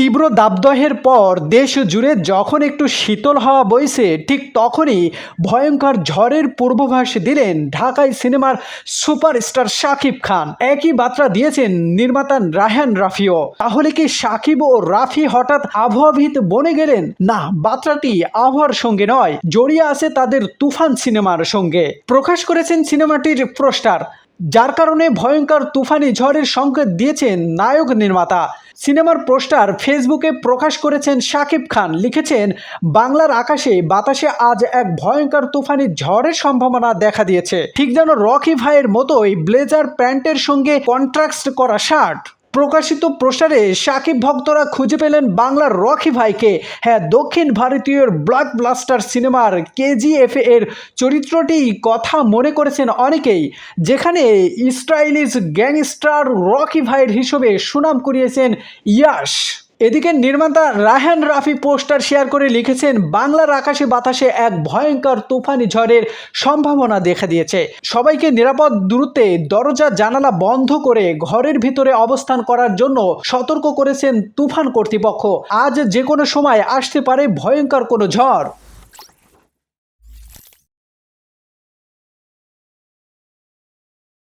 তীব্র দাবদহের পর দেশ জুড়ে যখন একটু শীতল হাওয়া বইছে, ঠিক তখনই ভয়ঙ্কর ঝড়ের পূর্বাভাস দিলেন ঢাকায় সিনেমার সুপারস্টার শাকিব খান। একই বার্তা দিয়েছেন নির্মাতা রায়হান রাফিও। তাহলে কি শাকিব ও রাফি হঠাৎ আবহাওয়াভিত বনে গেলেন? না, বার্তাটি আবহাওয়ার সঙ্গে নয়, জড়িয়ে আছে তাদের তুফান সিনেমার সঙ্গে। প্রকাশ করেছেন সিনেমাটির পোস্টার যার কারণে ভয়ঙ্কর তুফানি ঝড়ের সংকেত দিয়েছেন নায়ক নির্মাতা। সিনেমার পোস্টার ফেসবুকে প্রকাশ করেছেন শাকিব খান। লিখেছেন, বাংলার আকাশে বাতাসে আজ এক ভয়ঙ্কর তুফানি ঝড়ের সম্ভাবনা দেখা দিয়েছে। ঠিক যেন রকি ভাইয়ের মতোই ব্লেজার প্যান্টের সঙ্গে কন্ট্রাক্ট করা শার্ট। প্রকাশিত প্রসারে সাকিব ভক্তরা খুঁজে পেলেন বাংলার রকি ভাইকে। হ্যাঁ দক্ষিণ ভারতীয় ব্লক ব্লাস্টার সিনেমার কেজিএফ এর চরিত্রটি কথা মনে করেছেন অনেকেই, যেখানে স্টাইলিশ গ্যাংস্টার রকি ভাইয়ের হিসেবে সুনাম করিয়েছেন ইয়াশ। এদিকে নির্মাতা রাহান রাফি পোস্টার শেয়ার করে লিখেছেন, বাংলার আকাশে বাতাসে এক ভয়ঙ্কর তুফানি ঝড়ের সম্ভাবনা দেখা দিয়েছে। সবাইকে নিরাপদ দূরত্বে দরজা, জানালা বন্ধ করে ঘরের ভিতরে অবস্থান করার জন্য সতর্ক করেছেন তুফান কর্তৃপক্ষ। আজ যে কোনো সময় আসতে পারে ভয়ঙ্কর কোনো ঝড়।